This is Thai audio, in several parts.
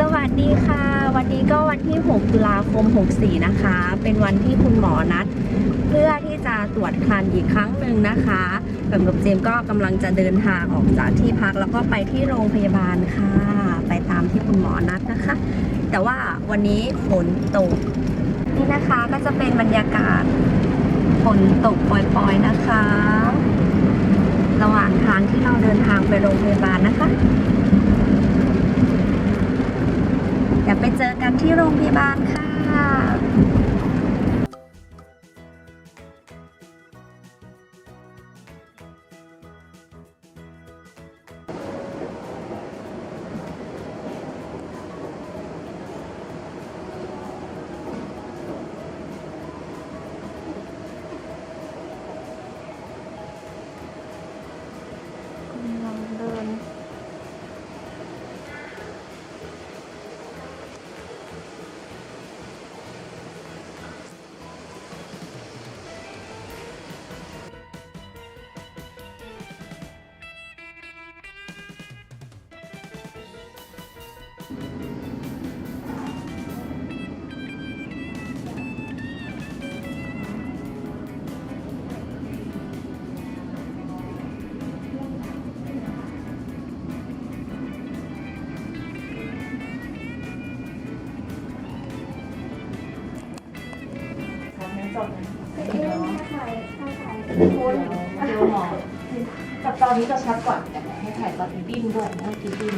สวัสดีค่ะ วันนี้ก็วันที่ 6 ตุลาคม 64 นะคะ เป็นวันที่คุณหมอนัด เพื่อที่จะตรวจคันอีกครั้งหนึ่งนะคะแบบกับเจมก็กำลังจะเดินทางออกจากที่พักแล้วก็ไปที่โรงพยาบาลค่ะ ไปตามที่คุณหมอนัดนะคะ แต่ว่าวันนี้ฝนตก นี่นะคะก็จะเป็นบรรยากาศฝนตกปล่อยๆนะคะ ระหว่างทางที่เราเดินทางไปโรงพยาบาลนะคะ เดี๋ยวไปเจอกัน ที่โรงพยาบาลค่ะ กับตอนนี้จะชัดกว่าแต่ให้ถ่ายตอนที่ดิ้นด้วยเมื่อกี้ดิ้น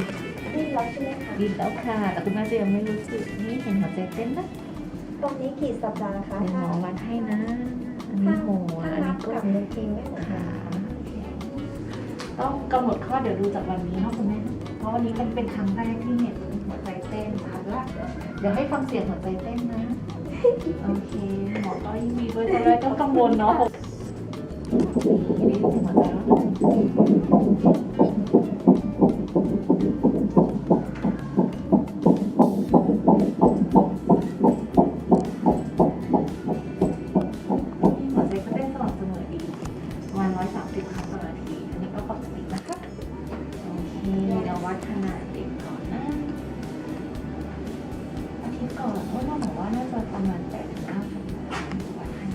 นี่รับใช่ไหมคะดิ้นแล้วค่ะ แต่คุณแม่จะยังไม่รู้สึกนี่เห็นหัวใจเต้นนะตรงนี้กี่สัปดาห์คะเดี๋ยวหมอวัดให้นะ อันนี้หัวถ้าอันนันี้บก้กับนมือจริงไม่เหมือนกัขานต้องกำหนดข้อเดี๋ยวดูจากวันนี้เนาะคุณแม่ เพราะวันนี้เป็นเป็นครั้งแรกที่เห็นหัวใจเต้นค่ะแล้วเดี๋ยวให้ฟังเสียงหัวใจเต้นนะ โอเคหมอก็ยังมีด้วยตอนแรกก็กังวลเนาะทีนี้เสียงหัวใจแล้ว ววัดขนาดเด็กก่อนนะอาทิตย์ก่อนว่าน้องบอกว่าน่าจะประมาณ8ถึง9สัปดาห์วัดให้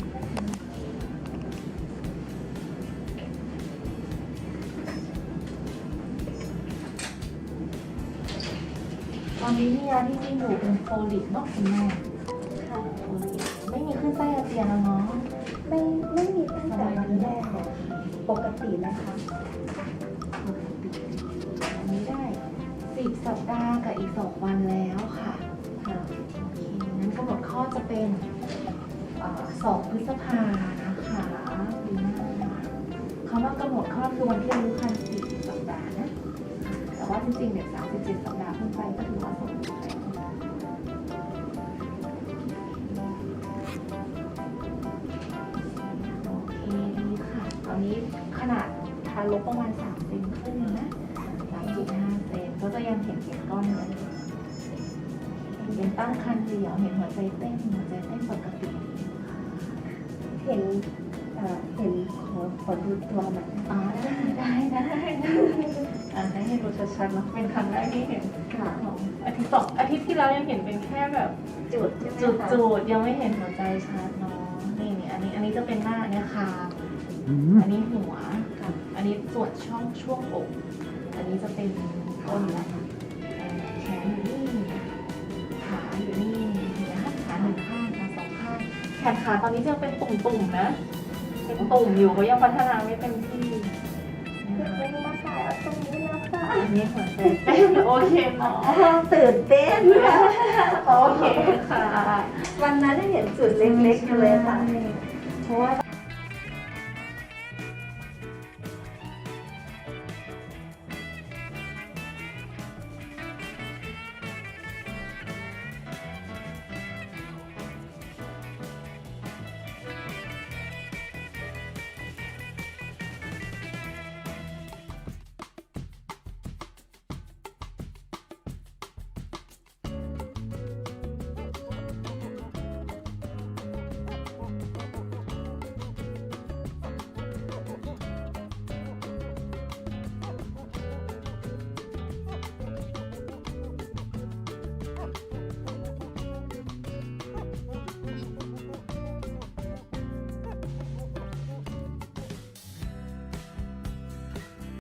ตอนนี้ที่ยาที่มีอยู่เป็นโฟลิกเนาะคุณแม่ค่ะโฟลิกไม่มีขึ้นไส้อาเจียนแล้วเนาะไม่ไม่มีตั้งแต่วันแรกปกตินะคะอันนี้ได้ สัปดาห์กับอีกสองวันแล้วค่ะค่ะโอเคงั้นกำหนดข้อจะเป็นสองพฤษภานะคะปีหน้าคำว่ากำหนดข้อคือวันที่อายุครรภ์สี่สัปดาห์นะ แต่ว่าจริงๆเด็กสามสิบเจ็ดสัปดาห์ขึ้นไปก็ถือว่าสมบูรณ์โอเคดีค่ะ ตอนนี้ขนาดทารกประมาณสามเซนครึ่งนะ จุดห้าเซนก็จะยังเห็นเห็นก้อนเนื้อยู่เป็นตั้งคันเดียวเห็นหัวใจเต้นหัวใจเต้นปกติเห็นเอ่อเห็นขอขอดูตัวมันอ๋อได้ได้ได้อ่าให้ให้ดูชัดๆเนะเป็นครั้งแรกที่เห็นค่ะของอาทิตย์สองอาทิตย์ที่แล้วยังเห็นเป็นแค่แบบ จุดใช่ไหมจุดคะจุดยังไม่เห็นหัวใจชัดเนาะนี่นี่อันนี้อันนี้จะเป็นหน้าเนี่ยค่ะ อันนี้หัว อันนี้ส่วนช่องช่วงอก อันนี้จะเป็นต้นแล้วค่ะเอ่อแขนอยู่นี่ขาอยู่นี่เห็นะคะขาหนึ่งข้างขาสองข้างแขนขาตอนนี้จะเป็นตุ่มๆนะ เป็นตุ่มอยู่เขายังพัฒนาไม่เต็มที่นะคะเป็นมาถ่ายเอาตรงนี้แล้วค่ะอันนี้หัวใจเต้นโอเคหมอตื่นเต้นโอเคค่ะ วันนั้นได้เห็นจุดเล็กๆอยู่เลยค่ะเพราะว่า